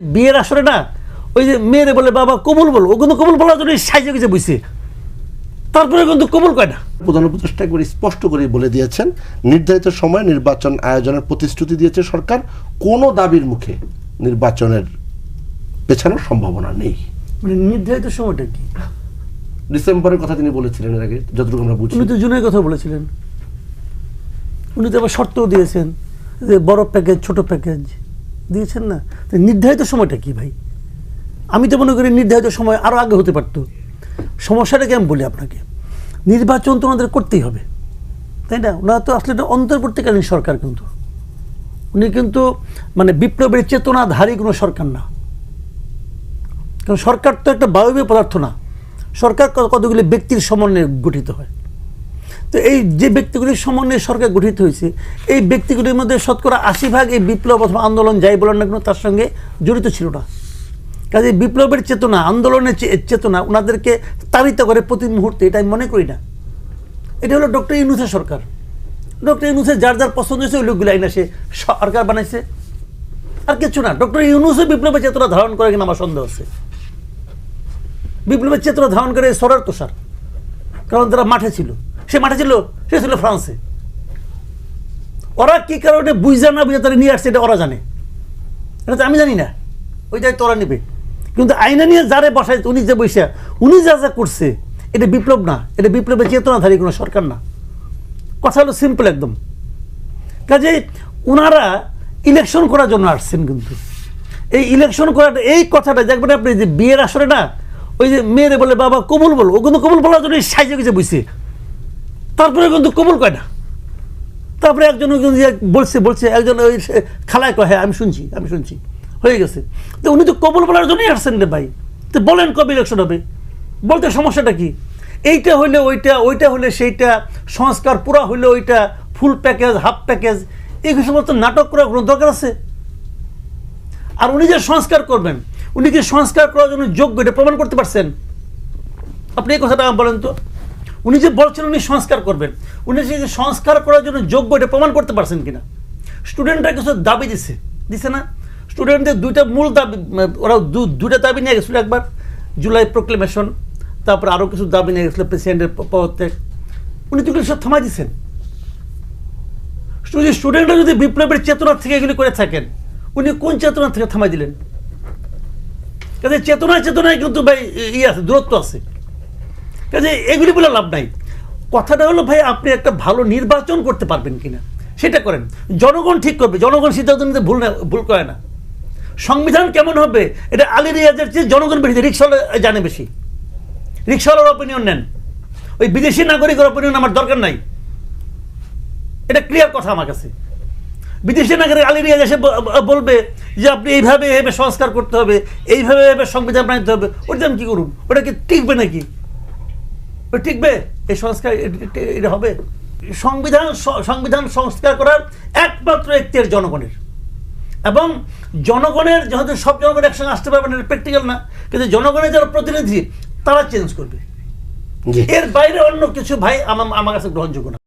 বিয়ের আসরে না ওই যে মেয়েরে বলে বাবা কবুল বলো ও কিন্তু কবুল বলার জন্য সাইজে গেছে বুঝছে তারপরে কিন্তু কবুল কয় না। প্রধান উপদেষ্টা একবার স্পষ্ট করে বলে দিয়েছেন নির্ধারিত সময় নির্বাচন আয়োজনের প্রতিশ্রুতি দিয়েছে সরকার কোনো দাবির মুখে নির্বাচনের পেছানোর সম্ভাবনা নেই। মানে নির্ধারিত সময়টা কি? ডিসেম্বরের কথা তিনি বলেছিলেন এর আগে যতটুকু আমরা বুঝি। উনি তো জুনের কথা বলেছিলেন। উনি তো আবার শর্তও দিয়েছেন যে বড় প্যাকেজ ছোট প্যাকেজ দিয়েছেন না। নির্ধারিত সময়টা কি ভাই? আমি তো মনে করি নির্ধারিত সময় আরও আগে হতে পারতো। সমস্যাটাকে আমি বলি আপনাকে। নির্বাচন তো ওনাদের করতেই হবে। তাই না? ওনারা তো আসলে অন্তর্বর্তীকালীন সরকার কিন্তু। উনি কিন্তু মানে বিপ্লবের চেতনাধারী কোনো সরকার না। কারণ সরকার তো একটা বায়বীয় পদার্থ না। সরকার কতগুলি ব্যক্তির সমন্বয়ে গঠিত হয়। তো এই যে ব্যক্তিগুলির সমন্বয়ে সরকার গঠিত হয়েছে, এই ব্যক্তিগুলির মধ্যে শতকরা আশি ভাগ এই বিপ্লব অথবা আন্দোলন, যাই বলেন না কেন, তার সঙ্গে জড়িত ছিল না। কাজে বিপ্লবের চেতনা, আন্দোলনের চেতনা ওনাদেরকে তাড়িত করে প্রতি মুহূর্তে, এটা আমি মনে করি না। এটা হলো ডক্টর ইউনুসের সরকার। ডক্টর ইউনুসের যার যার পছন্দ হয়েছে, ওই লোকগুলো আইনা সে সরকার বানাইছে। আর কিছু না, ডক্টর ইউনুসে বিপ্লবের চেতনা ধারণ করে কিনা আমার সন্দেহ আছে। বিপ্লবের চেতনা ধারণ করে সরার তোষার, কারণ তারা মাঠে ছিল। সে মাঠে ছিল, সে ছিল ফ্রান্সে। ওরা কি কারণে বুঝা না বুঝে তারা নিয়ে আসছে, এটা ওরা জানে। এটা তো আমি জানি না। ওই যাই তোরা নেবে। কিন্তু আইনা নিয়ে যারে বসায়, উনি যে বৈশা উনি যা যা করছে, এটা বিপ্লব না। এটা বিপ্লবের চেতনাধারী কোনো সরকার না। কথা হলো সিম্পল একদম। কাজে ওনারা ইলেকশন করার জন্য আসছেন কিন্তু। এই ইলেকশন করাটা এই কথাটা দেখবেন আপনি যে বিয়ের আসরে না, ওই যে মেয়েরে বলে, বাবা, কবুল বলো। ও কিন্তু কবুল বলার জন্য সাইজে গেছে বুঝছে তারপরে কিন্তু কবুল কয় না। তারপরে একজন বলছে বলছে, একজন ওই খালায় কয় হ্যাঁ আমি শুনছি আমি শুনছি। হয়ে গেছে। তো উনি তো কবুল বলার জন্যই আসছেন রে ভাই। তো বলেন কবে ইলেকশন হবে? বলতে সমস্যাটা কি? এইটা হইলে ওইটা ওইটা হলে সেইটা, সংস্কার পুরা হইলে ওইটা ফুল প্যাকেজ হাফ প্যাকেজ এই সমস্ত নাটক করার কোনো দরকার আছে? আর উনি যে সংস্কার করবেন, উনি কি সংস্কার করার জন্য যোগ্য এটা প্রমাণ করতে পারছেন। আপনি এই কথাটা বলেন তো। উনি যে বলছেন উনি সংস্কার করবেন, উনি যে সংস্কার করার জন্য যোগ্য, এটা প্রমাণ করতে পারছেন কিনা? স্টুডেন্টরা কিছু দাবি দিছে। দিছে না? স্টুডেন্টদের দুইটা মূল দাবি ওরা দু- দুইটা দাবি নিয়ে গেছিল একবার, জুলাই প্রোক্লেমেশন তারপর আরও কিছু দাবি নিয়ে গেছিল প্রেসিডেন্টের পদত্যাগ। উনি তো সব থামাই দিচ্ছেন স্টুডেন্টরা যদি বিপ্লবের চেতনা থেকে এগুলি করে থাকেন, উনি কোন চেতনা থেকে থামাই দিলেন? কাজে চেতনায় চেতনায় কিন্তু ভাই ই আছে, দূরত্ব আছে। কাজে এগুলি বলে লাভ নাই। কথাটা হলো, ভাই, আপনি একটা ভালো নির্বাচন করতে পারবেন কিনা? সেটা করেন। জনগণ ঠিক করবে। জনগণ সিদ্ধান্ত নিতে ভুল না, ভুল করে না। সংবিধান কেমন হবে? এটা আলী রিয়াজের চেয়ে জনগণ বেশি। রিক্সাওয়ালা জানে বেশি। রিক্সাওয়ালার অপিনিয়ন নেন। ওই বিদেশি নাগরিকের অপিনিয়ন আমার দরকার নাই। এটা ক্লিয়ার কথা আমার কাছে। বিদেশি নাগরিক আলী রিয়াজ এসে বলবে যে, আপনি এইভাবে এইভাবে সংস্কার করতে হবে, এইভাবে এইভাবে সংবিধান বানাতে হবে। ওটা আমি কী করুন ওটা কি টিকবে নাকি? টিকবে এই সংস্কার এটা হবে? সংবিধান সংবিধান সংস্কার করার একমাত্র এখতিয়ার জনগণের। এবং জনগণের যেহেতু সব জনগণ একসঙ্গে আসতে পারবে না প্র্যাকটিক্যাল না কিন্তু জনগণের যারা প্রতিনিধি তারা চেঞ্জ করবে। এর বাইরে অন্য কিছু ভাই আমার আমার কাছে গ্রহণযোগ্য না।